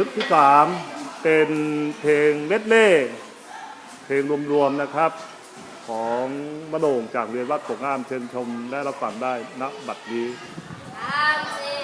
ชุดที่สามเป็นเพลงเล็ดเล่เพลงรวมๆนะครับ ของมะโด่งจากเรียนวัดโป่งงามเชิญชมและรับฟังได้ณบัดนี้สามสี่